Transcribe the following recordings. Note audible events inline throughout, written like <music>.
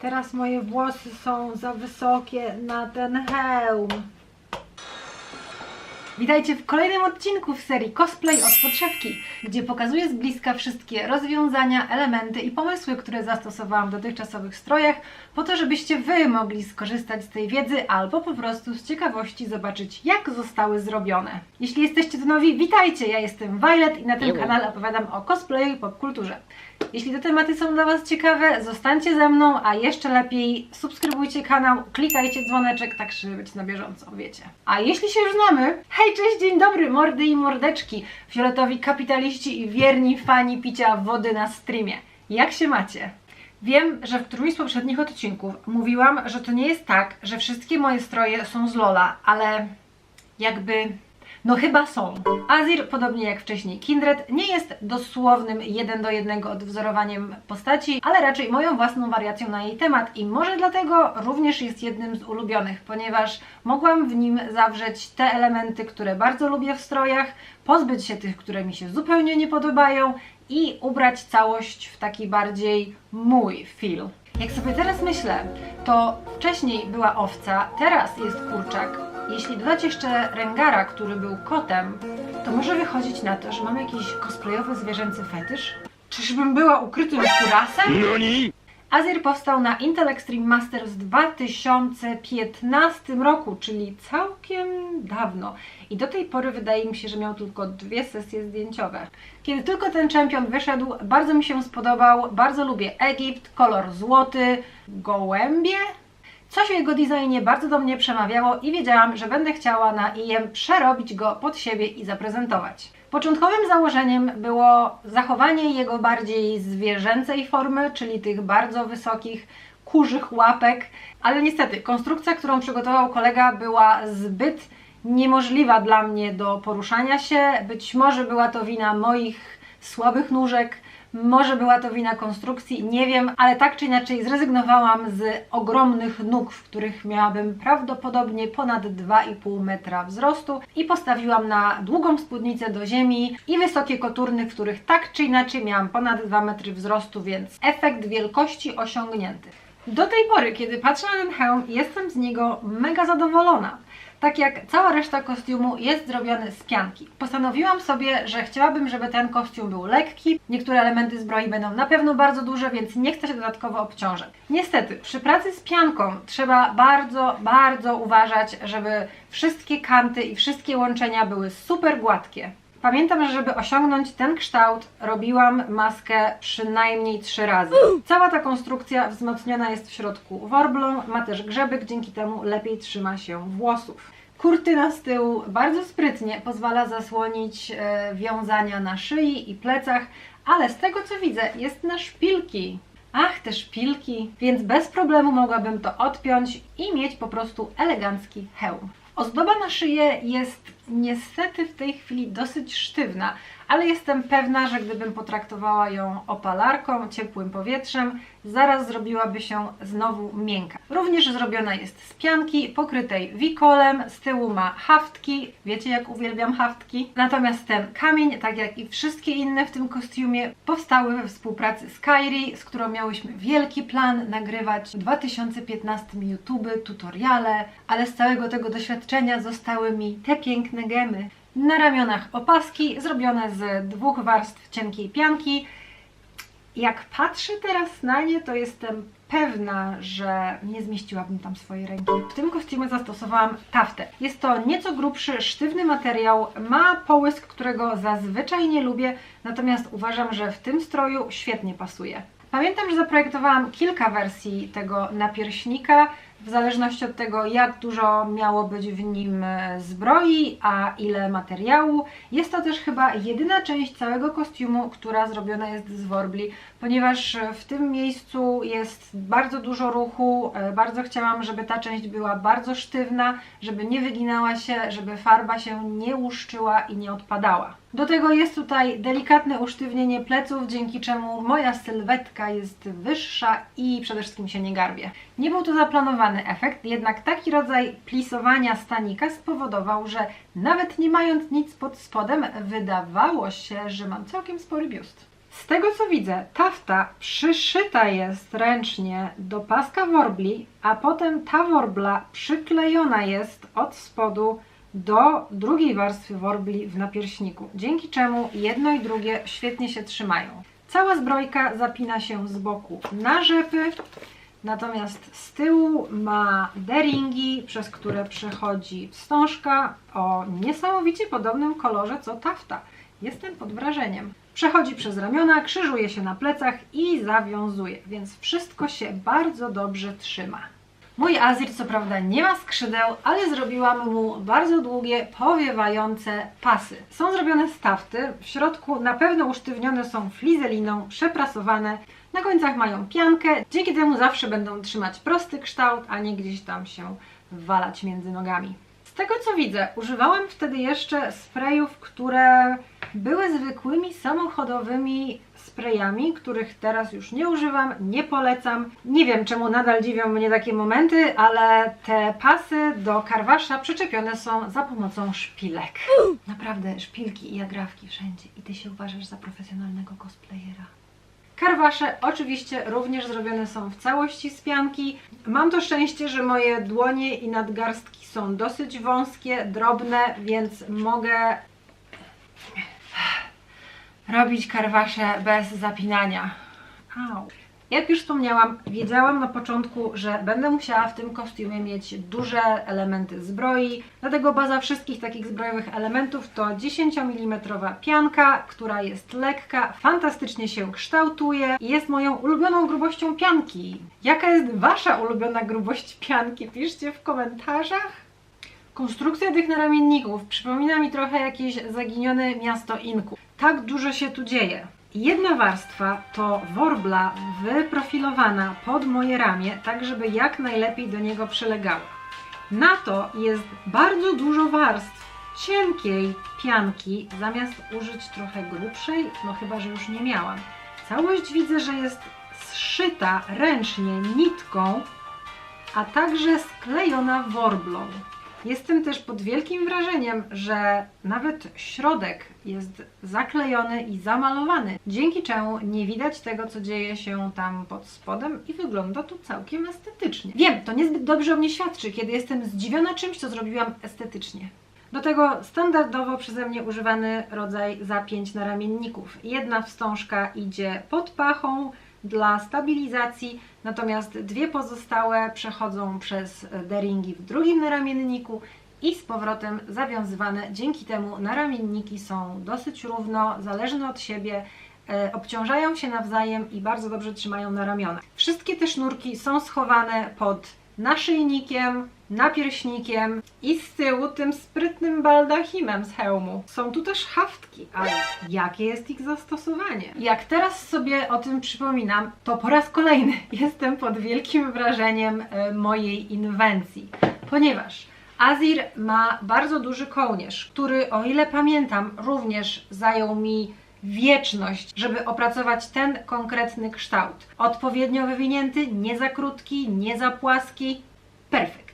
Teraz moje włosy są za wysokie na ten hełm. Witajcie w kolejnym odcinku w serii Cosplay od podszewki, gdzie pokazuję z bliska wszystkie rozwiązania, elementy i pomysły, które zastosowałam w dotychczasowych strojach, po to, żebyście Wy mogli skorzystać z tej wiedzy albo po prostu z ciekawości zobaczyć, jak zostały zrobione. Jeśli jesteście tu nowi, witajcie! Ja jestem Violet i na tym kanale opowiadam o cosplayu i popkulturze. Jeśli te tematy są dla Was ciekawe, zostańcie ze mną, a jeszcze lepiej subskrybujcie kanał, klikajcie dzwoneczek, tak żeby być na bieżąco, wiecie. A jeśli się już znamy, hej, cześć, dzień dobry, mordy i mordeczki, fioletowi kapitaliści i wierni fani picia wody na streamie. Jak się macie? Wiem, że w którymś z poprzednich odcinków mówiłam, że to nie jest tak, że wszystkie moje stroje są z Lola, ale jakby no chyba są. Azir, podobnie jak wcześniej Kindred, nie jest dosłownym jeden do jednego odwzorowaniem postaci, ale raczej moją własną wariacją na jej temat i może dlatego również jest jednym z ulubionych, ponieważ mogłam w nim zawrzeć te elementy, które bardzo lubię w strojach, pozbyć się tych, które mi się zupełnie nie podobają i ubrać całość w taki bardziej mój feel. Jak sobie teraz myślę, to wcześniej była owca, teraz jest kurczak. Jeśli dodać jeszcze Rengara, który był kotem, to może wychodzić na to, że mam jakiś cosplayowy zwierzęcy fetysz? Czyżbym była ukrytym kurasem? NANI? Azir powstał na Intel Extreme Masters w 2015 roku, czyli całkiem dawno. I do tej pory wydaje mi się, że miał tylko dwie sesje zdjęciowe. Kiedy tylko ten czempion wyszedł, bardzo mi się spodobał. Bardzo lubię Egipt, kolor złoty, gołębie. Coś w jego designie bardzo do mnie przemawiało i wiedziałam, że będę chciała na IM przerobić go pod siebie i zaprezentować. Początkowym założeniem było zachowanie jego bardziej zwierzęcej formy, czyli tych bardzo wysokich, kurzych łapek, ale niestety konstrukcja, którą przygotował kolega, była zbyt niemożliwa dla mnie do poruszania się. Być może była to wina moich słabych nóżek, może była to wina konstrukcji, nie wiem, ale tak czy inaczej zrezygnowałam z ogromnych nóg, w których miałabym prawdopodobnie ponad 2,5 metra wzrostu i postawiłam na długą spódnicę do ziemi i wysokie koturny, w których tak czy inaczej miałam ponad 2 metry wzrostu, więc efekt wielkości osiągnięty. Do tej pory, kiedy patrzę na ten hełm, jestem z niego mega zadowolona. Tak jak cała reszta kostiumu jest zrobiony z pianki. Postanowiłam sobie, że chciałabym, żeby ten kostium był lekki. Niektóre elementy zbroi będą na pewno bardzo duże, więc nie chcę się dodatkowo obciążać. Niestety, przy pracy z pianką trzeba bardzo, bardzo uważać, żeby wszystkie kanty i wszystkie łączenia były super gładkie. Pamiętam, że żeby osiągnąć ten kształt, robiłam maskę przynajmniej trzy razy. Cała ta konstrukcja wzmocniona jest w środku worblą, ma też grzebek, dzięki temu lepiej trzyma się włosów. Kurtyna z tyłu bardzo sprytnie pozwala zasłonić e, wiązania na szyi i plecach, ale z tego co widzę, jest na szpilki. Ach, te szpilki! Więc bez problemu mogłabym to odpiąć i mieć po prostu elegancki hełm. Ozdoba na szyję jest niestety w tej chwili dosyć sztywna, ale jestem pewna, że gdybym potraktowała ją opalarką, ciepłym powietrzem, zaraz zrobiłaby się znowu miękka. Również zrobiona jest z pianki pokrytej wikolem, z tyłu ma haftki, wiecie jak uwielbiam haftki. Natomiast ten kamień, tak jak i wszystkie inne w tym kostiumie, powstały we współpracy z Kairi, z którą miałyśmy wielki plan nagrywać w 2015 YouTube tutoriale, ale z całego tego doświadczenia zostały mi te piękne gemy. Na ramionach opaski zrobione z dwóch warstw cienkiej pianki. Jak patrzę teraz na nie, to jestem pewna, że nie zmieściłabym tam swojej ręki. W tym kostiumie zastosowałam taftę. Jest to nieco grubszy, sztywny materiał, ma połysk, którego zazwyczaj nie lubię, natomiast uważam, że w tym stroju świetnie pasuje. Pamiętam, że zaprojektowałam kilka wersji tego napierśnika, w zależności od tego, jak dużo miało być w nim e, zbroi, a ile materiału. Jest to też chyba jedyna część całego kostiumu, która zrobiona jest z worbli, ponieważ w tym miejscu jest bardzo dużo ruchu. e, Bardzo chciałam, żeby ta część była bardzo sztywna, żeby nie wyginała się, żeby farba się nie łuszczyła i nie odpadała. Do tego jest tutaj delikatne usztywnienie pleców, dzięki czemu moja sylwetka jest wyższa i przede wszystkim się nie garbie. Nie był to zaplanowany efekt, jednak taki rodzaj plisowania stanika spowodował, że nawet nie mając nic pod spodem, wydawało się, że mam całkiem spory biust. Z tego co widzę, tafta przyszyta jest ręcznie do paska worbli, a potem ta worbla przyklejona jest od spodu do drugiej warstwy worbli w napierśniku, dzięki czemu jedno i drugie świetnie się trzymają. Cała zbrojka zapina się z boku na rzepy, natomiast z tyłu ma deringi, przez które przechodzi wstążka o niesamowicie podobnym kolorze co tafta. Jestem pod wrażeniem. Przechodzi przez ramiona, krzyżuje się na plecach i zawiązuje, więc wszystko się bardzo dobrze trzyma. Mój Azir co prawda nie ma skrzydeł, ale zrobiłam mu bardzo długie, powiewające pasy. Są zrobione z tafty, w środku na pewno usztywnione są flizeliną, przeprasowane, na końcach mają piankę, dzięki temu zawsze będą trzymać prosty kształt, a nie gdzieś tam się walać między nogami. Z tego co widzę, używałam wtedy jeszcze sprayów, które były zwykłymi samochodowymi sprayami, których teraz już nie używam, nie polecam. Nie wiem czemu nadal dziwią mnie takie momenty, ale te pasy do karwasza przyczepione są za pomocą szpilek. Naprawdę szpilki i agrafki wszędzie i ty się uważasz za profesjonalnego cosplayera. Karwasze oczywiście również zrobione są w całości z pianki. Mam to szczęście, że moje dłonie i nadgarstki są dosyć wąskie, drobne, więc mogę robić karwasze bez zapinania. Au. Jak już wspomniałam, wiedziałam na początku, że będę musiała w tym kostiumie mieć duże elementy zbroi, dlatego baza wszystkich takich zbrojowych elementów to 10 mm pianka, która jest lekka, fantastycznie się kształtuje i jest moją ulubioną grubością pianki. Jaka jest Wasza ulubiona grubość pianki? Piszcie w komentarzach. Konstrukcja tych naramienników przypomina mi trochę jakieś zaginione miasto Inku. Tak dużo się tu dzieje. Jedna warstwa to worbla wyprofilowana pod moje ramię, tak żeby jak najlepiej do niego przylegała. Na to jest bardzo dużo warstw cienkiej pianki, zamiast użyć trochę grubszej, no chyba, że już nie miałam. Całość widzę, że jest zszyta ręcznie nitką, a także sklejona worblą. Jestem też pod wielkim wrażeniem, że nawet środek jest zaklejony i zamalowany, dzięki czemu nie widać tego, co dzieje się tam pod spodem i wygląda to całkiem estetycznie. Wiem, to niezbyt dobrze o mnie świadczy, kiedy jestem zdziwiona czymś, co zrobiłam estetycznie. Do tego standardowo przeze mnie używany rodzaj zapięć na ramienników. Jedna wstążka idzie pod pachą dla stabilizacji, natomiast dwie pozostałe przechodzą przez deringi w drugim naramienniku i z powrotem zawiązywane. Dzięki temu naramienniki są dosyć równo, zależne od siebie, e, obciążają się nawzajem i bardzo dobrze trzymają na ramionach. Wszystkie te sznurki są schowane pod naszyjnikiem, napierśnikiem i z tyłu tym sprytnym baldachimem z hełmu. Są tu też haftki, ale jakie jest ich zastosowanie? Jak teraz sobie o tym przypominam, to po raz kolejny <laughs> jestem pod wielkim wrażeniem e, mojej inwencji, ponieważ Azir ma bardzo duży kołnierz, który o ile pamiętam również zajął mi wieczność, żeby opracować ten konkretny kształt. Odpowiednio wywinięty, nie za krótki, nie za płaski. Perfekt.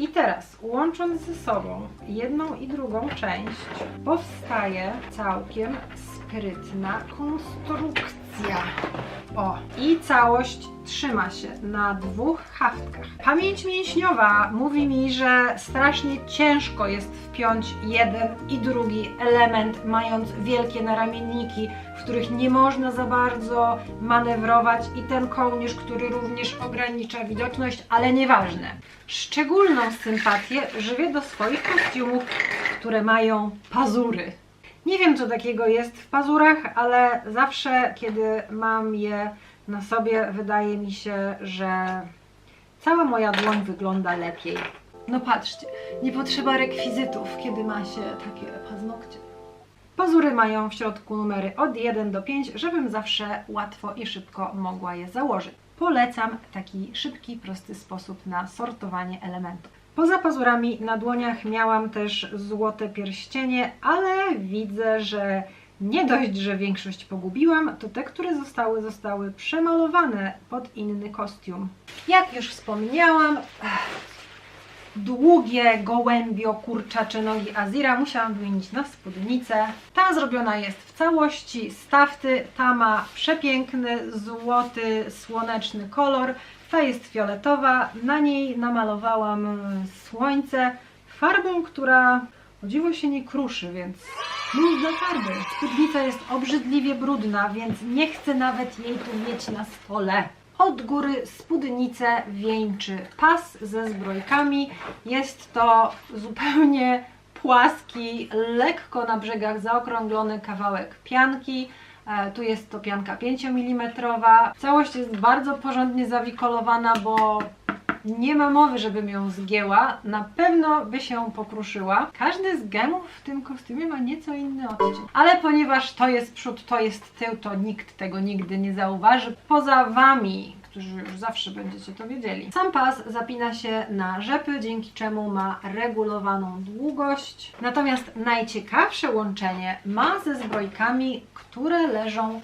I teraz, łącząc ze sobą jedną i drugą część, powstaje całkiem sprytna konstrukcja. O, i całość trzyma się na dwóch haftkach. Pamięć mięśniowa mówi mi, że strasznie ciężko jest wpiąć jeden i drugi element, mając wielkie naramienniki, w których nie można za bardzo manewrować i ten kołnierz, który również ogranicza widoczność, ale nieważne. Szczególną sympatię żywię do swoich kostiumów, które mają pazury. Nie wiem, co takiego jest w pazurach, ale zawsze, kiedy mam je na sobie, wydaje mi się, że cała moja dłoń wygląda lepiej. No patrzcie, nie potrzeba rekwizytów, kiedy ma się takie paznokcie. Pazury mają w środku numery od 1 do 5, żebym zawsze łatwo i szybko mogła je założyć. Polecam taki szybki, prosty sposób na sortowanie elementów. Poza pazurami na dłoniach miałam też złote pierścienie, ale widzę, że nie dość, że większość pogubiłam, to te, które zostały, zostały przemalowane pod inny kostium. Jak już wspomniałam, długie gołębio kurczacze nogi Azira musiałam wymienić na spódnicę. Ta zrobiona jest w całości z tafty, ta ma przepiękny, złoty, słoneczny kolor. Ta jest fioletowa, na niej namalowałam e, słońce farbą, która o dziwo się nie kruszy, więc luz dla farby. Spódnica jest obrzydliwie brudna, więc nie chcę nawet jej tu mieć na stole. Od góry spódnicę wieńczy pas ze zbrojkami. Jest to zupełnie płaski, lekko na brzegach zaokrąglony kawałek pianki. E, Tu jest to pianka 5 mm. Całość jest bardzo porządnie zawikolowana, bo nie ma mowy, żebym ją zgięła. Na pewno by się pokruszyła. Każdy z gemów w tym kostiumie ma nieco inny odcień. Ale ponieważ to jest przód, to jest tył, to nikt tego nigdy nie zauważy. Poza Wami, którzy już zawsze będziecie to wiedzieli. Sam pas zapina się na rzepy, dzięki czemu ma regulowaną długość. Natomiast najciekawsze łączenie ma ze zbrojkami, które leżą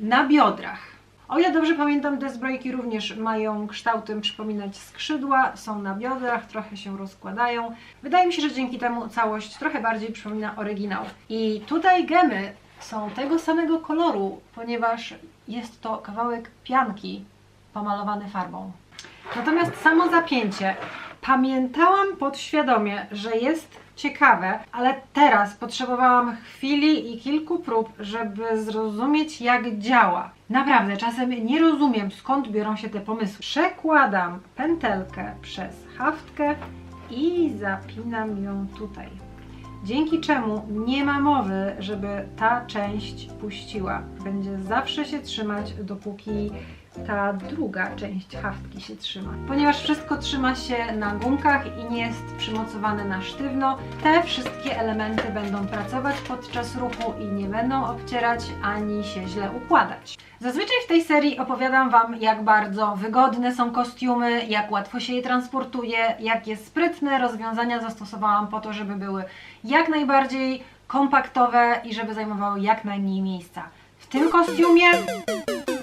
na biodrach. O ile dobrze pamiętam, te zbrojki również mają kształtem przypominać skrzydła, są na biodrach, trochę się rozkładają. Wydaje mi się, że dzięki temu całość trochę bardziej przypomina oryginał. I tutaj gemy są tego samego koloru, ponieważ jest to kawałek pianki pomalowany farbą. Natomiast samo zapięcie pamiętałam podświadomie, że jest ciekawe, ale teraz potrzebowałam chwili i kilku prób, żeby zrozumieć, jak działa. Naprawdę, czasem nie rozumiem, skąd biorą się te pomysły. Przekładam pętelkę przez haftkę i zapinam ją tutaj. Dzięki czemu nie ma mowy, żeby ta część puściła. Będzie zawsze się trzymać, dopóki ta druga część haftki się trzyma. Ponieważ wszystko trzyma się na gumkach i nie jest przymocowane na sztywno, te wszystkie elementy będą pracować podczas ruchu i nie będą obcierać ani się źle układać. Zazwyczaj w tej serii opowiadam Wam, jak bardzo wygodne są kostiumy, jak łatwo się je transportuje, jakie sprytne rozwiązania zastosowałam po to, żeby były jak najbardziej kompaktowe i żeby zajmowały jak najmniej miejsca. W tym kostiumie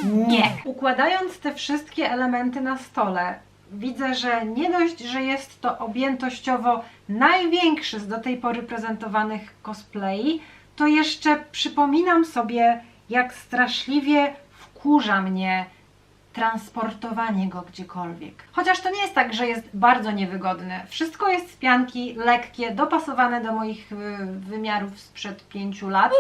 nie. Układając te wszystkie elementy na stole, widzę, że nie dość, że jest to objętościowo największy z do tej pory prezentowanych cosplay, to jeszcze przypominam sobie, jak straszliwie wkurza mnie transportowanie go gdziekolwiek. Chociaż to nie jest tak, że jest bardzo niewygodne. Wszystko jest z pianki, lekkie, dopasowane do moich y, wymiarów sprzed pięciu lat,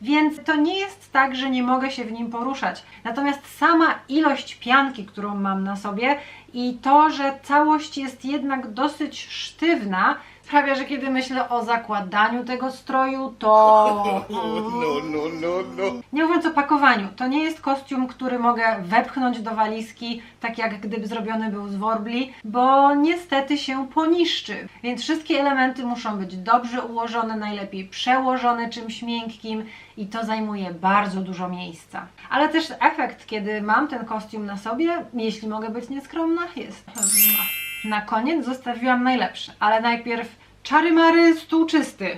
więc to nie jest tak, że nie mogę się w nim poruszać. Natomiast sama ilość pianki, którą mam na sobie i to, że całość jest jednak dosyć sztywna, sprawia, że kiedy myślę o zakładaniu tego stroju, to... No, no, no, no. Nie mówiąc o pakowaniu, to nie jest kostium, który mogę wepchnąć do walizki, tak jak gdyby zrobiony był z worbli, bo niestety się poniszczy. Więc wszystkie elementy muszą być dobrze ułożone, najlepiej przełożone czymś miękkim i to zajmuje bardzo dużo miejsca. Ale też efekt, kiedy mam ten kostium na sobie, jeśli mogę być nieskromna, jest. Na koniec zostawiłam najlepsze, ale najpierw czary mary, stół czysty.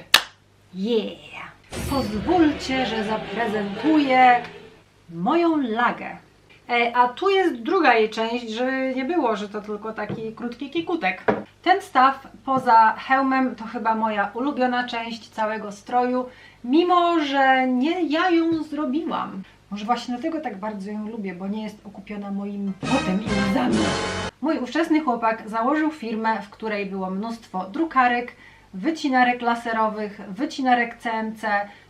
Yeah! Pozwólcie, że zaprezentuję moją lagę. E, a tu jest druga jej część, żeby nie było, że to tylko taki krótki kikutek. Ten staw poza hełmem to chyba moja ulubiona część całego stroju, mimo że nie ja ją zrobiłam. Może właśnie dlatego tak bardzo ją lubię, bo nie jest okupiona moim potem i łzami. Mój ówczesny chłopak założył firmę, w której było mnóstwo drukarek, wycinarek laserowych, wycinarek CNC,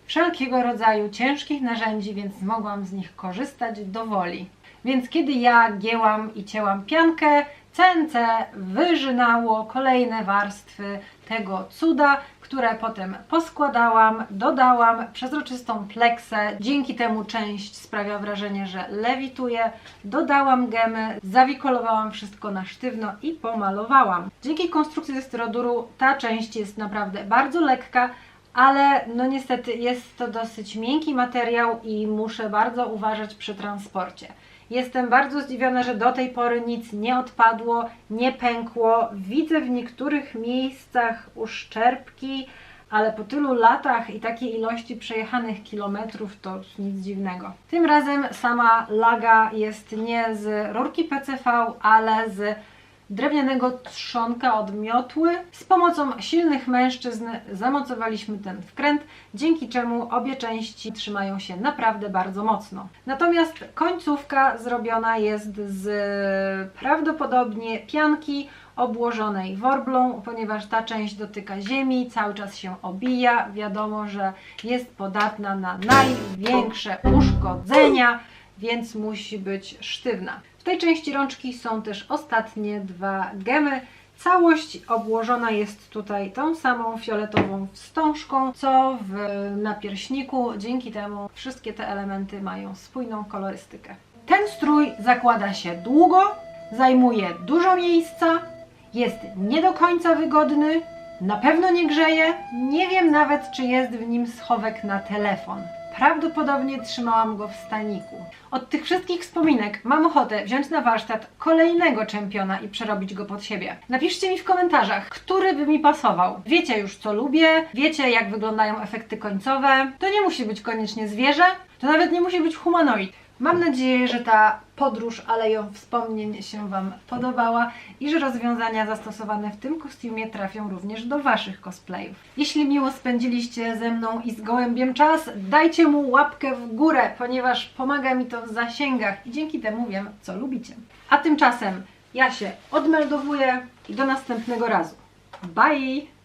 wszelkiego rodzaju ciężkich narzędzi, więc mogłam z nich korzystać do woli. Więc kiedy ja gięłam i cięłam piankę, CNC wyżynało kolejne warstwy tego cuda, które potem poskładałam, dodałam przezroczystą pleksę. Dzięki temu część sprawia wrażenie, że lewituje. Dodałam gemy, zawikolowałam wszystko na sztywno i pomalowałam. Dzięki konstrukcji ze styroduru ta część jest naprawdę bardzo lekka, ale no niestety jest to dosyć miękki materiał i muszę bardzo uważać przy transporcie. Jestem bardzo zdziwiona, że do tej pory nic nie odpadło, nie pękło. Widzę w niektórych miejscach uszczerbki, ale po tylu latach i takiej ilości przejechanych kilometrów to nic dziwnego. Tym razem sama laga jest nie z rurki PCV, ale z drewnianego trzonka od miotły. Z pomocą silnych mężczyzn zamocowaliśmy ten wkręt, dzięki czemu obie części trzymają się naprawdę bardzo mocno. Natomiast końcówka zrobiona jest z prawdopodobnie pianki obłożonej worblą, ponieważ ta część dotyka ziemi, cały czas się obija. Wiadomo, że jest podatna na największe uszkodzenia, więc musi być sztywna. W tej części rączki są też ostatnie dwa gemy. Całość obłożona jest tutaj tą samą fioletową wstążką, co w napierśniku. Dzięki temu wszystkie te elementy mają spójną kolorystykę. Ten strój zakłada się długo, zajmuje dużo miejsca, jest nie do końca wygodny, na pewno nie grzeje, nie wiem nawet czy jest w nim schowek na telefon. Prawdopodobnie trzymałam go w staniku. Od tych wszystkich wspominek mam ochotę wziąć na warsztat kolejnego czempiona i przerobić go pod siebie. Napiszcie mi w komentarzach, który by mi pasował. Wiecie już co lubię, wiecie jak wyglądają efekty końcowe. To nie musi być koniecznie zwierzę, to nawet nie musi być humanoid. Mam nadzieję, że ta podróż aleją wspomnień się Wam podobała i że rozwiązania zastosowane w tym kostiumie trafią również do Waszych cosplayów. Jeśli miło spędziliście ze mną i z gołębiem czas, dajcie mu łapkę w górę, ponieważ pomaga mi to w zasięgach i dzięki temu wiem, co lubicie. A tymczasem ja się odmeldowuję i do następnego razu. Bye!